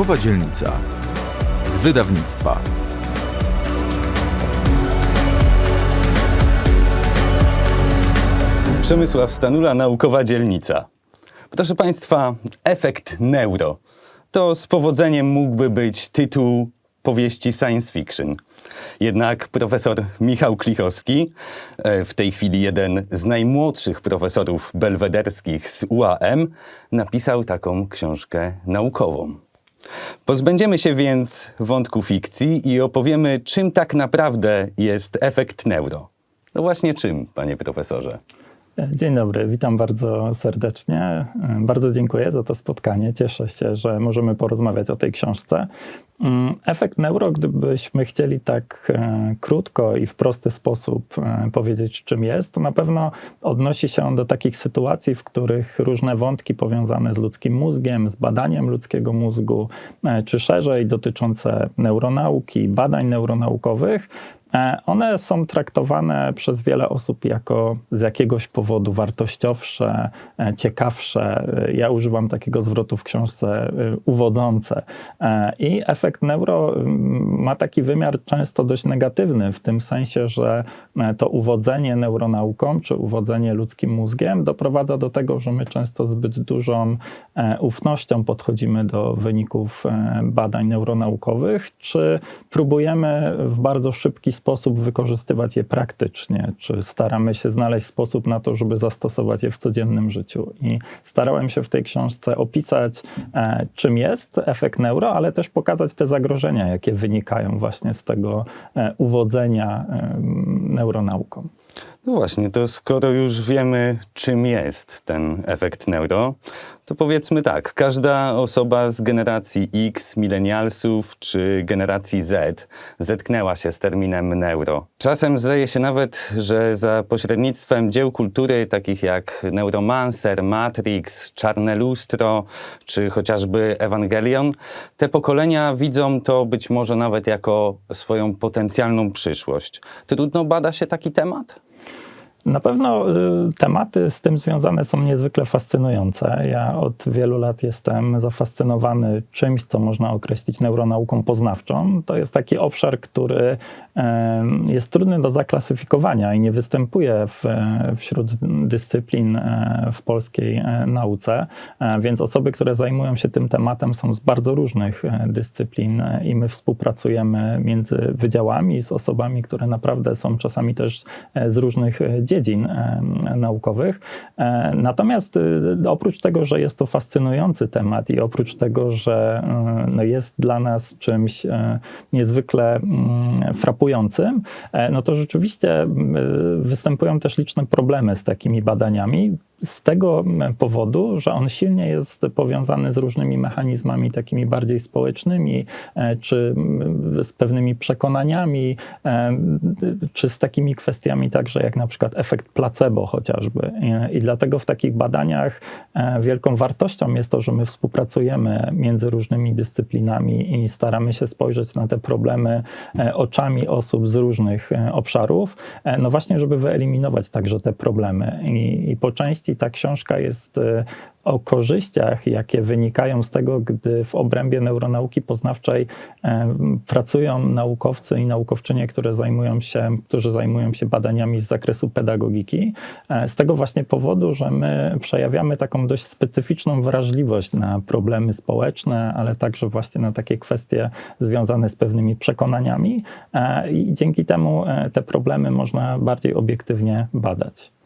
Naukowa dzielnica z wydawnictwa. Przemysław Stanula, naukowa dzielnica. Proszę Państwa, efekt neuro. To z powodzeniem mógłby być tytuł powieści science fiction. Jednak profesor Michał Klichowski, e, w tej chwili jeden z najmłodszych profesorów belwederskich z UAM, napisał taką książkę naukową. Pozbędziemy się więc wątku fikcji i opowiemy, czym tak naprawdę jest efekt neuro. No właśnie czym, panie profesorze? Dzień dobry, witam bardzo serdecznie. Bardzo dziękuję za to spotkanie. Cieszę się, że możemy porozmawiać o tej książce. Mm, efekt neuro, gdybyśmy chcieli tak e, krótko i w prosty sposób e, powiedzieć, czym jest, to na pewno odnosi się on do takich sytuacji, w których różne wątki powiązane z ludzkim mózgiem, z badaniem ludzkiego mózgu, e, czy szerzej dotyczące neuronauki, badań neuronaukowych, one są traktowane przez wiele osób jako z jakiegoś powodu wartościowsze, ciekawsze. Ja używam takiego zwrotu w książce uwodzące. I efekt neuro ma taki wymiar często dość negatywny, w tym sensie, że to uwodzenie neuronauką czy uwodzenie ludzkim mózgiem doprowadza do tego, że my często zbyt dużą ufnością podchodzimy do wyników badań neuronaukowych, czy próbujemy w bardzo szybki sposób wykorzystywać je praktycznie, czy staramy się znaleźć sposób na to, żeby zastosować je w codziennym życiu. I starałem się w tej książce opisać, e, czym jest efekt neuro, ale też pokazać te zagrożenia, jakie wynikają właśnie z tego e, uwodzenia e, neuronauką. No właśnie, to skoro już wiemy, czym jest ten efekt neuro, to powiedzmy tak, każda osoba z generacji X, milenialsów czy generacji Z zetknęła się z terminem neuro. Czasem zdaje się nawet, że za pośrednictwem dzieł kultury takich jak Neuromancer, Matrix, Czarne Lustro czy chociażby Ewangelion, te pokolenia widzą to być może nawet jako swoją potencjalną przyszłość. Trudno bada się taki temat? Na pewno y, tematy z tym związane są niezwykle fascynujące. Ja od wielu lat jestem zafascynowany czymś, co można określić neuronauką poznawczą. To jest taki obszar, który jest trudny do zaklasyfikowania i nie występuje w, wśród dyscyplin e, w polskiej e, nauce, e, więc osoby, które zajmują się tym tematem są z bardzo różnych dyscyplin i my współpracujemy między wydziałami z osobami, które naprawdę są czasami też z różnych dziedzin naukowych. Natomiast oprócz tego, że jest to fascynujący temat i oprócz tego, że no jest dla nas czymś niezwykle mm, frapującym, E, no to rzeczywiście występują też liczne problemy z takimi badaniami z tego powodu, że on silnie jest powiązany z różnymi mechanizmami takimi bardziej społecznymi, e, czy z pewnymi przekonaniami, e, czy z takimi kwestiami także jak na przykład efekt placebo chociażby. I dlatego w takich badaniach e, wielką wartością jest to, że my współpracujemy między różnymi dyscyplinami i staramy się spojrzeć na te problemy oczami osób z różnych obszarów, no właśnie, żeby wyeliminować także te problemy. I, i po części ta książka jest e, o korzyściach, jakie wynikają z tego, gdy w obrębie neuronauki poznawczej e, pracują naukowcy i naukowczynie, które zajmują się, którzy zajmują się badaniami z zakresu pedagogiki. E, z tego właśnie powodu, że my przejawiamy taką dość specyficzną wrażliwość na problemy społeczne, ale także właśnie na takie kwestie związane z pewnymi przekonaniami i dzięki temu te problemy można bardziej obiektywnie badać.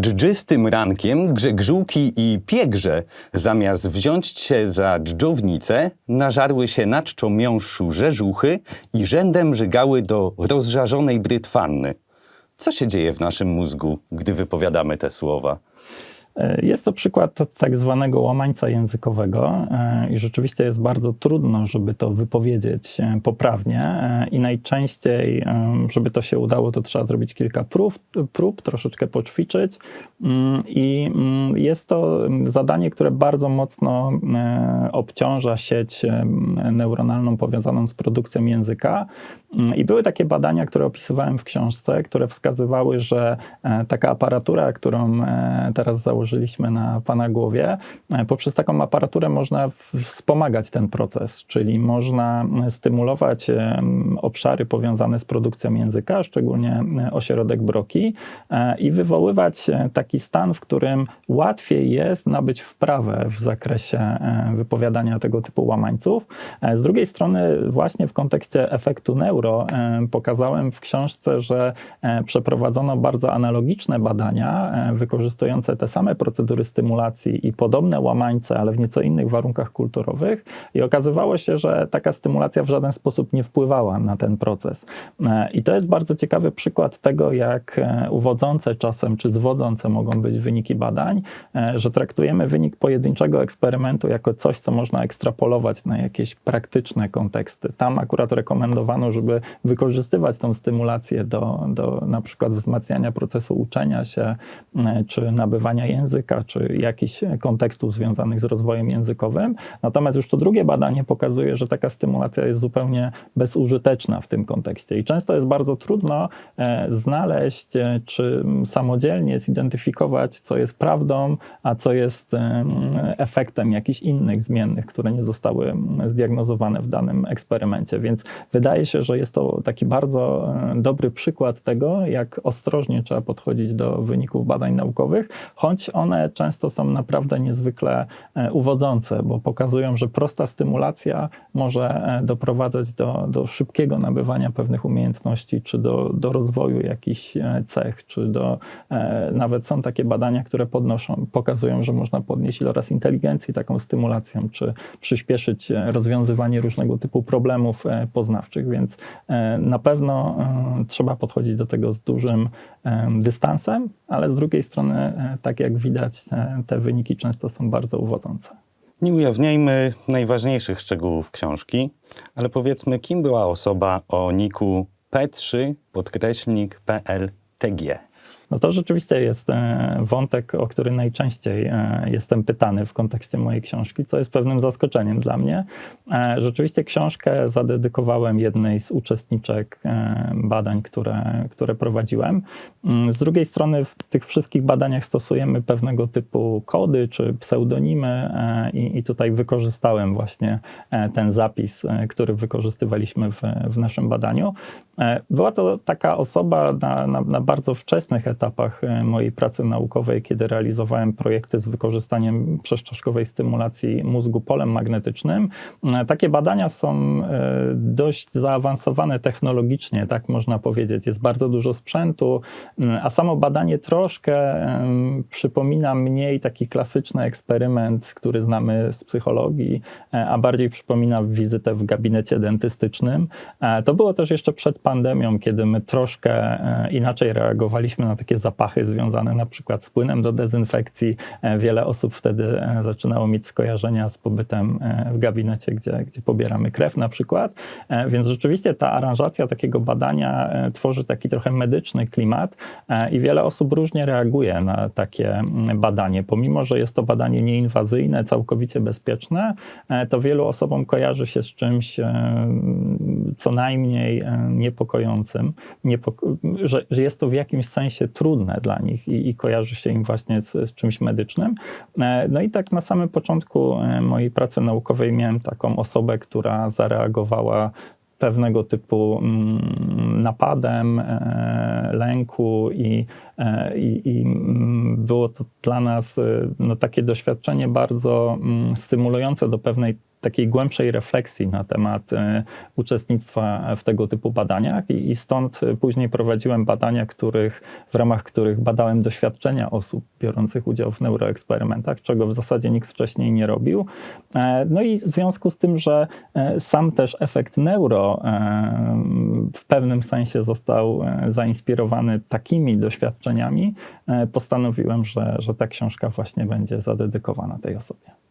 Dżdżystym rankiem grzegżółki i piegrze, zamiast wziąć się za dżdżownicę, nażarły się na czczo miąższu rzeżuchy i rzędem żygały do rozżarzonej brytwanny. Co się dzieje w naszym mózgu, gdy wypowiadamy te słowa? E, jest to przykład tak zwanego łamańca językowego e, i rzeczywiście jest bardzo trudno, żeby to wypowiedzieć e, poprawnie i najczęściej, żeby to się udało, to trzeba zrobić kilka prób, prób troszeczkę poćwiczyć. Mm, i mm, jest to zadanie, które bardzo mocno obciąża sieć neuronalną powiązaną z produkcją języka I były takie badania, które opisywałem w książce, które wskazywały, że e, taka aparatura, którą e, teraz założyliśmy na Pana głowie, e, poprzez taką aparaturę można wspomagać ten proces, czyli można stymulować obszary powiązane z produkcją języka, szczególnie ośrodek Broki i wywoływać taki stan, w którym łatwiej jest nabyć wprawę w zakresie wypowiadania tego typu łamańców. Z drugiej strony, właśnie w kontekście efektu neuro, e, pokazałem w książce, że e, przeprowadzono bardzo analogiczne badania e, wykorzystujące te same procedury stymulacji i podobne łamańce, ale w nieco innych warunkach kulturowych. I okazywało się, że taka stymulacja w żaden sposób nie wpływała na ten proces. I to jest bardzo ciekawy przykład tego, jak uwodzące czasem czy zwodzące mogą być wyniki badań, że traktujemy wynik pojedynczego eksperymentu jako coś, co można ekstrapolować na jakieś praktyczne konteksty. Tam akurat rekomendowano, żeby wykorzystywać tą stymulację do, do na przykład wzmacniania procesu uczenia się, e, czy nabywania języka, czy jakichś kontekstów związanych z rozwojem językowym. Natomiast już to drugie badanie pokazuje, że taka stymulacja jest zupełnie bezużyteczna w tym kontekście. I często jest bardzo trudno e, znaleźć, e, czy samodzielnie zidentyfikować, co jest prawdą, a co jest em, efektem jakichś innych zmiennych, które nie zostały mm, zdiagnozowane w danym eksperymencie. Więc wydaje się, że jest to taki bardzo e, dobry przykład tego, jak ostrożnie trzeba podchodzić do wyników badań naukowych, choć one często są naprawdę niezwykle e, uwodzące, bo pokazują, że prosta stymulacja może e, doprowadzać do, do szybkiego nabywania pewnych umiejętności, czy do, do rozwoju jakichś cech, czy do nawet są takie badania, które podnoszą, pokazują, że można podnieść iloraz inteligencji taką stymulacją, czy przyspieszyć rozwiązywanie różnego typu problemów poznawczych, więc na pewno e, trzeba podchodzić do tego z dużym e, dystansem, ale z drugiej strony, e, tak jak widać, e, te wyniki często są bardzo uwodzące. Nie ujawniajmy najważniejszych szczegółów książki, ale powiedzmy, kim była osoba o niku P3 podkreślnik PLTG. No to rzeczywiście jest e, wątek, o który najczęściej e, jestem pytany w kontekście mojej książki, co jest pewnym zaskoczeniem dla mnie. E, Rzeczywiście książkę zadedykowałem jednej z uczestniczek badań, które, które prowadziłem. Mm, Z drugiej strony w tych wszystkich badaniach stosujemy pewnego typu kody czy pseudonimy i, i tutaj wykorzystałem właśnie ten zapis, który wykorzystywaliśmy w, w naszym badaniu. Była to taka osoba na, na, na bardzo wczesnych etapach e, mojej pracy naukowej, kiedy realizowałem projekty z wykorzystaniem przeszczaszkowej stymulacji mózgu polem magnetycznym. E, Takie badania są e, dość zaawansowane technologicznie, tak można powiedzieć. Jest bardzo dużo sprzętu, a samo badanie troszkę przypomina mniej taki klasyczny eksperyment, który znamy z psychologii, a bardziej przypomina wizytę w gabinecie dentystycznym. To było też jeszcze przed pandemią, kiedy my troszkę inaczej reagowaliśmy na takie zapachy związane na przykład z płynem do dezynfekcji. E, Wiele osób wtedy e, zaczynało mieć skojarzenia z pobytem e, w gabinecie, gdzie, gdzie pobieramy krew na przykład. Więc rzeczywiście ta aranżacja takiego badania tworzy taki trochę medyczny klimat i wiele osób różnie reaguje na takie mm, badanie. Pomimo, że jest to badanie nieinwazyjne, całkowicie bezpieczne, to wielu osobom kojarzy się z czymś co najmniej e, niepokojącym, niepoko- że, że jest to w jakimś sensie trudne dla nich i, i kojarzy się im właśnie z, z czymś medycznym. E, No i tak na samym początku e, mojej pracy naukowej miałem taką osobę, która zareagowała pewnego typu mm, napadem, lęku i, i, i mm, było to dla nas no, takie doświadczenie bardzo mm, stymulujące do pewnej takiej głębszej refleksji na temat e, uczestnictwa w tego typu badaniach i, stąd e, później prowadziłem badania, których, w ramach których badałem doświadczenia osób biorących udział w neuroeksperymentach, czego w zasadzie nikt wcześniej nie robił. E, No i w związku z tym, że e, sam też efekt neuro e, w pewnym sensie został zainspirowany takimi doświadczeniami, postanowiłem, że, że ta książka właśnie będzie zadedykowana tej osobie.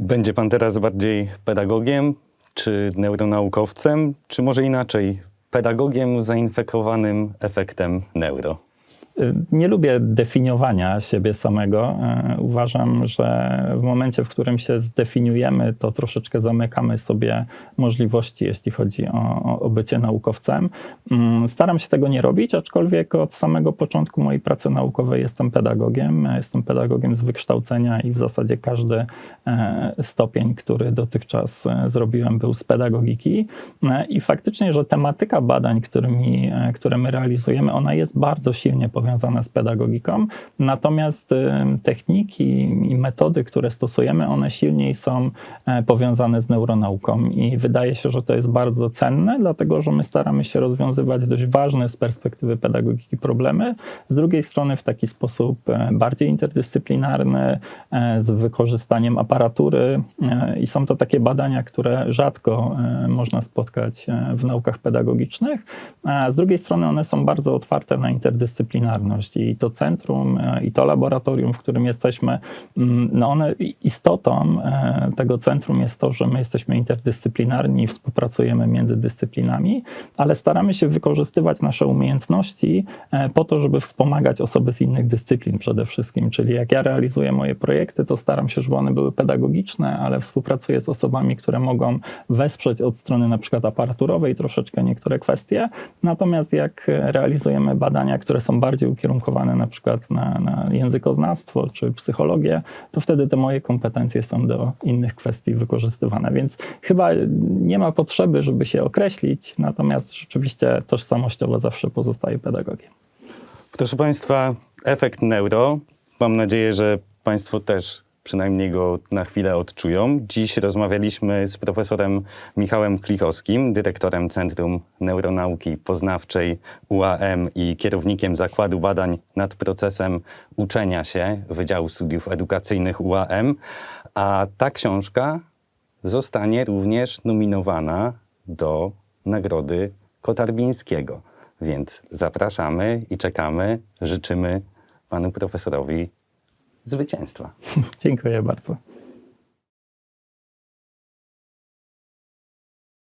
Będzie pan teraz bardziej pedagogiem, czy neuronaukowcem, czy może inaczej, pedagogiem zainfekowanym efektem neuro? Y, Nie lubię definiowania siebie samego. Y, Uważam, że w momencie, w którym się zdefiniujemy, to troszeczkę zamykamy sobie możliwości, jeśli chodzi o, o- bycie naukowcem. Mm, Staram się tego nie robić, aczkolwiek od samego początku mojej pracy naukowej jestem pedagogiem. Jestem pedagogiem z wykształcenia i w zasadzie każdy e, stopień, który dotychczas e, zrobiłem, był z pedagogiki. E, I faktycznie, że tematyka badań, którymi, które my realizujemy, ona jest bardzo silnie powiązana z pedagogiką, natomiast e, techniki i metody, które stosujemy, one silniej są e, powiązane z neuronauką. I wydaje się, że to jest bardzo cenne, dlatego że my staramy się rozwiązywać dość ważne z perspektywy pedagogiki problemy, z drugiej strony w taki sposób e, bardziej interdyscyplinarny, e, z wykorzystaniem aparatury i są to takie badania, które rzadko można spotkać w naukach pedagogicznych, a z drugiej strony one są bardzo otwarte na interdyscyplinarność i to centrum e, i to laboratorium, w którym jesteśmy, mm, no one istotą e, tego centrum jest to, że my jesteśmy interdyscyplinarni współpracujemy między dyscyplinami, ale staramy się wykorzystywać nasze umiejętności e, po to, żeby wspomagać osoby z innych dyscyplin przede wszystkim. Czyli jak ja realizuję moje projekty, to staram się, żeby one były pedagogiczne, ale współpracuję z osobami, które mogą wesprzeć od strony na przykład aparaturowej troszeczkę niektóre kwestie. Natomiast jak realizujemy badania, które są bardziej ukierunkowane na przykład na, na językoznawstwo czy psychologię, to wtedy te moje kompetencje są do innych kwestii wykorzystywane. Więc chyba nie ma potrzeby, żeby się określić, natomiast rzeczywiście tożsamościowo zawsze pozostaje pedagogiem. Proszę Państwa, efekt neuro. Mam nadzieję, że Państwo też przynajmniej go na chwilę odczują. Dziś rozmawialiśmy z profesorem Michałem Klichowskim, dyrektorem Centrum Neuronauki Poznawczej UAM i kierownikiem Zakładu Badań nad Procesem Uczenia się Wydziału Studiów Edukacyjnych UAM. A ta książka zostanie również nominowana do Nagrody Kotarbińskiego. Więc zapraszamy i czekamy. Życzymy panu profesorowi zwycięstwa. Dziękuję bardzo.